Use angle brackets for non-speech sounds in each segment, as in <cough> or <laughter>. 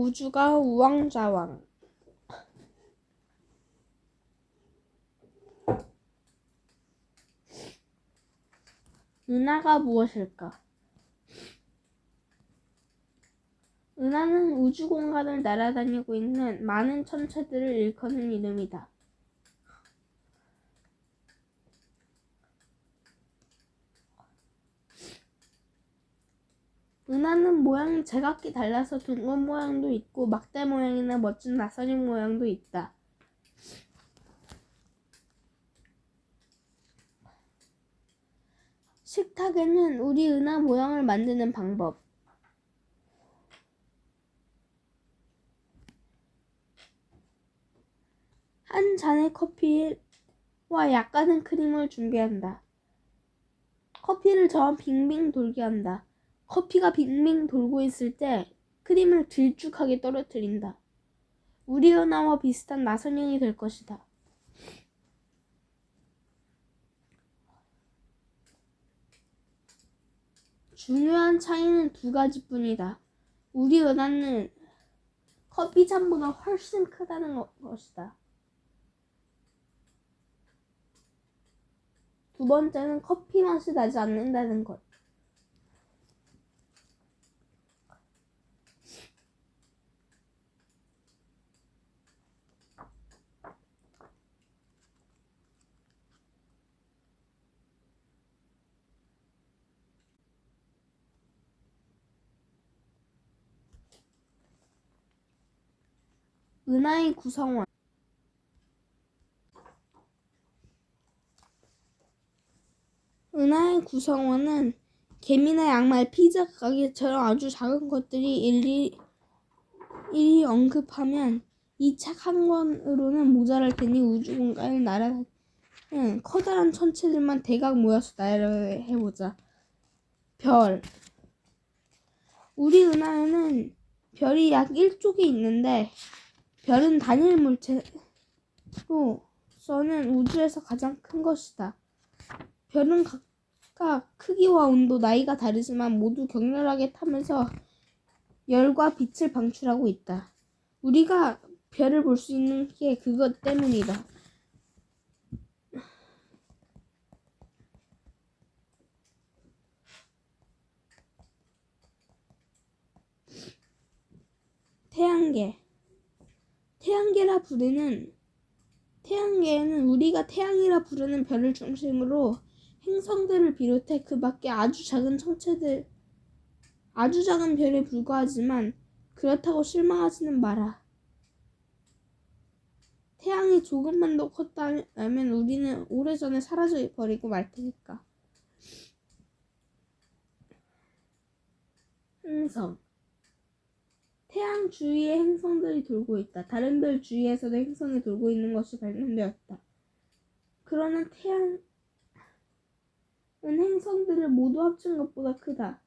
우주가 우왕좌왕. 은하가 무엇일까? 은하는 우주 공간을 날아다니고 있는 많은 천체들을 일컫는 이름이다. 은하는 모양이 제각기 달라서 둥근 모양도 있고 막대 모양이나 멋진 나선인 모양도 있다. 식탁에는 우리 은하 모양을 만드는 방법. 한 잔의 커피와 약간의 크림을 준비한다. 커피를 저어 빙빙 돌게 한다. 커피가 빙빙 돌고 있을 때 크림을 들쭉하게 떨어뜨린다. 우리 은하와 비슷한 나선형이 될 것이다. 중요한 차이는 두 가지뿐이다. 우리 은하는 커피 잔보다 훨씬 크다는 것- 것이다. 두 번째는 커피 맛이 나지 않는다는 것. 은하의 구성원 은하의 구성원은 개미나 양말, 피자 가게처럼 아주 작은 것들이 일일이, 일일이 언급하면 이 책 한 권으로는 모자랄 테니 우주 공간을 날아다니는 커다란 천체들만 대각 모여서 나열을 해보자. 별 우리 은하에는 별이 약 1쪽이 있는데 별은 단일 물체로서는 우주에서 가장 큰 것이다. 별은 각각 크기와 온도, 나이가 다르지만 모두 격렬하게 타면서 열과 빛을 방출하고 있다. 우리가 별을 볼 수 있는 게 그것 때문이다. 태양계 태양계라 부르는 태양계에는 우리가 태양이라 부르는 별을 중심으로 행성들을 비롯해 그 밖에 아주 작은 천체들, 아주 작은 별에 불과하지만 그렇다고 실망하지는 마라. 태양이 조금만 더 컸다면 우리는 오래전에 사라져 버리고 말 테니까. 행성. 태양 주위에 행성들이 돌고 있다. 다른 별 주위에서도 행성이 돌고 있는 것이 발견되었다. 그러나 태양은 행성들을 모두 합친 것보다 크다.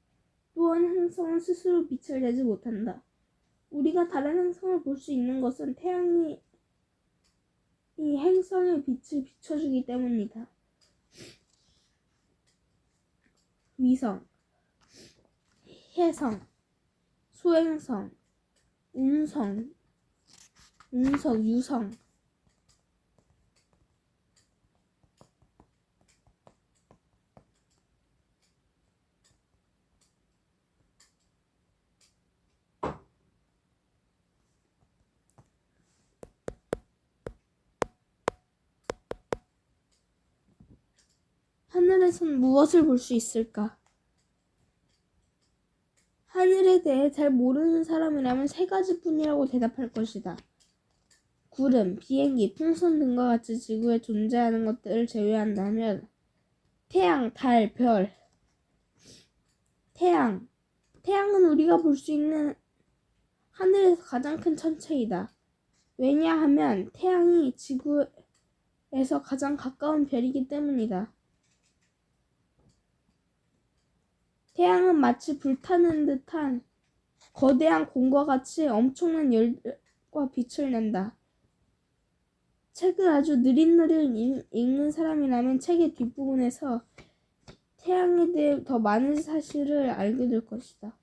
또한 행성은 스스로 빛을 내지 못한다. 우리가 다른 행성을 볼 수 있는 것은 태양이 이 행성의 빛을 비춰주기 때문이다. 위성, 혜성, 소행성, 운성, 운석, 유성. 하늘에선 무엇을 볼 수 있을까? 하늘에 대해 잘 모르는 사람이라면 세 가지 뿐이라고 대답할 것이다. 구름, 비행기, 풍선 등과 같이 지구에 존재하는 것들을 제외한다면 태양, 달, 별. 태양. 태양은 우리가 볼 수 있는 하늘에서 가장 큰 천체이다. 왜냐하면 태양이 지구에서 가장 가까운 별이기 때문이다. 태양은 마치 불타는 듯한 거대한 공과 같이 엄청난 열과 빛을 낸다. 책을 아주 느릿느릿 읽- 읽는 사람이라면 책의 뒷부분에서 태양에 대해 더 많은 사실을 알게 될 것이다.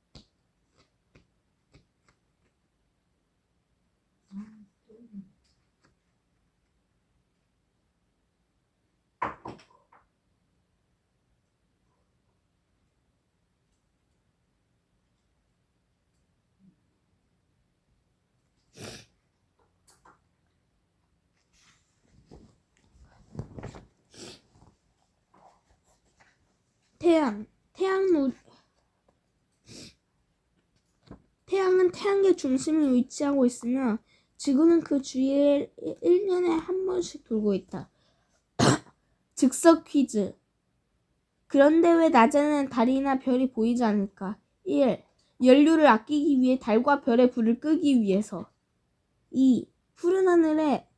태양계 중심에 위치하고 있으며 지구는 그 주위를 1년에 한 번씩 돌고 있다. <clears throat> 즉석 퀴즈. 그런데 왜 낮에는 달이나 별이 보이지 않을까? 1. 연료를 아끼기 위해 달과 별의 불을 끄기 위해서. 2. 푸른 하늘에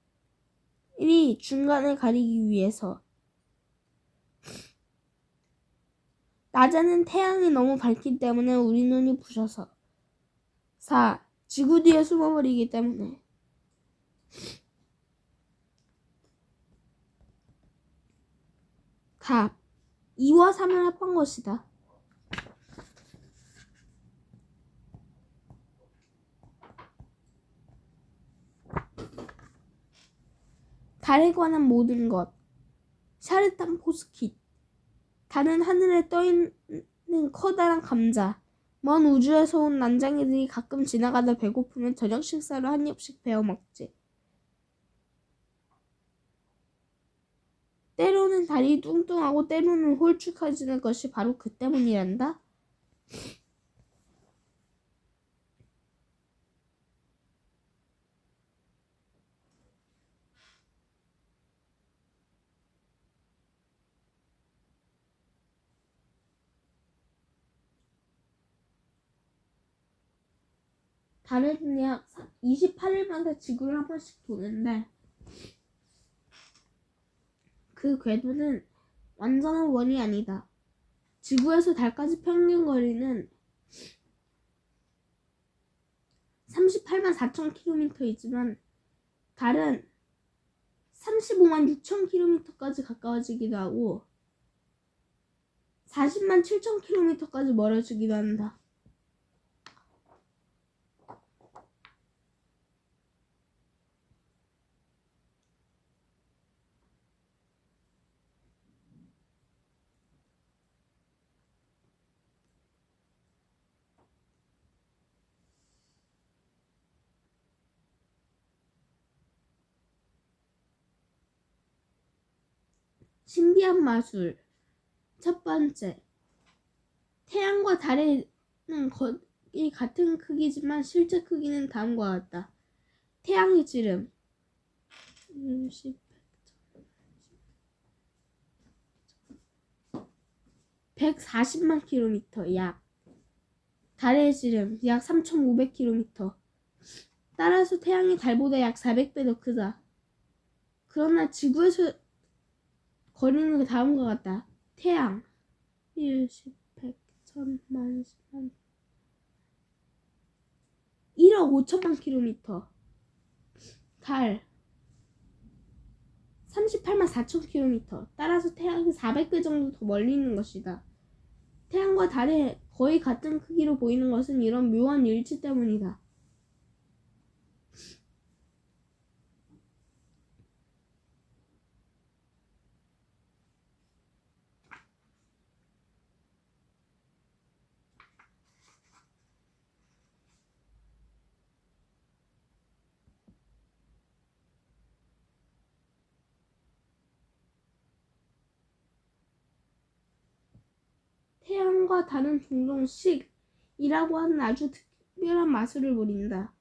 1이 중간을 가리기 위해서. 낮에는 태양이 너무 밝기 때문에 우리 눈이 부셔서. 4. 지구 뒤에 숨어버리기 때문에. 답. 2와 3을 합한 것이다. 달에 관한 모든 것. 샤르탄 포스킷. 달은 하늘에 떠있는 커다란 감자. 먼 우주에서 온 난장이들이 가끔 지나가다 배고프면 저녁 식사로 한 입씩 베어 먹지. 때로는 달이 뚱뚱하고 때로는 홀쭉해지는 것이 바로 그 때문이란다. 달은 약 28일마다 지구를 한 번씩 도는데 그 궤도는 완전한 원이 아니다. 지구에서 달까지 평균 거리는 38만 4천 킬로미터이지만 달은 35만 6천 킬로미터까지 가까워지기도 하고 40만 7천 킬로미터까지 멀어지기도 한다. 신비한 마술. 첫 번째. 태양과 달에는 거의 같은 크기지만 실제 크기는 다음과 같다. 태양의 지름. 10, 140만 킬로미터 약. 달의 지름 약 3,500킬로미터. 따라서 태양이 달보다 약 400배 더 크다. 그러나 지구에서 거리는 그 다음과 같다. 태양 1, 10, 100, 1000, 만, 10만 1억 5천만 킬로미터 달 38만 4천 킬로미터 따라서 태양이 400배 정도 더 멀리 있는 것이다. 태양과 달이 거의 같은 크기로 보이는 것은 이런 묘한 일치 때문이다. 태양과 달은 종종 식이라고 하는 아주 특별한 마술을 부린다.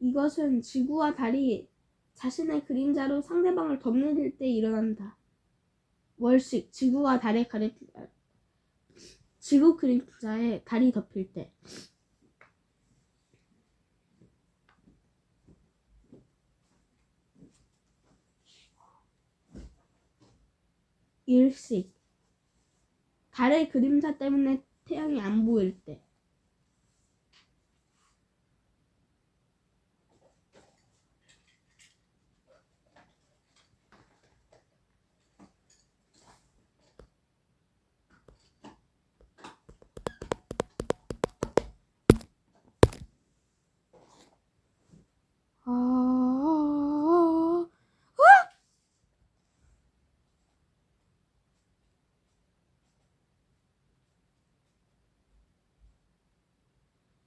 이것은 지구와 달이 자신의 그림자로 상대방을 덮는 때 일어난다. 월식, 지구와 달의 가리 지구 그림자에 달이 덮일 때. 일식 달의 그림자 때문에 태양이 안 보일 때.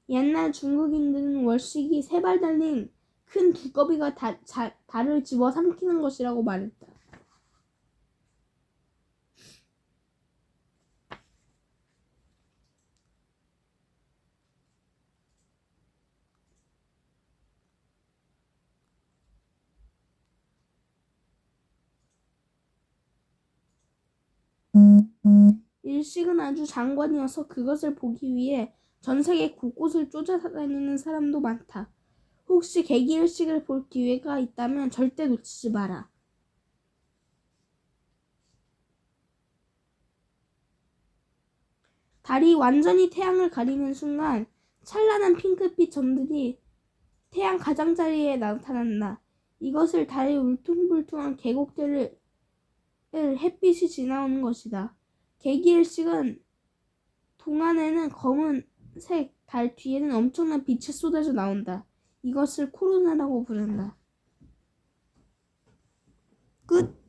옛날 중국인들은 월식이 세 발 달린 큰 두꺼비가 다, 자, 달을 집어 삼키는 것이라고 말했다. 일식은 아주 장관이어서 그것을 보기 위해 전 세계 곳곳을 쫓아다니는 사람도 많다. 혹시 개기일식을 볼 기회가 있다면 절대 놓치지 마라. 달이 완전히 태양을 가리는 순간 찬란한 핑크빛 점들이 태양 가장자리에 나타난다. 이것을 달의 울퉁불퉁한 계곡들을 을 햇빛이 지나오는 것이다. 개기일식은 동안에는 검은 색 달 뒤에는 엄청난 빛이 쏟아져 나온다. 이것을 코로나라고 부른다. 끝.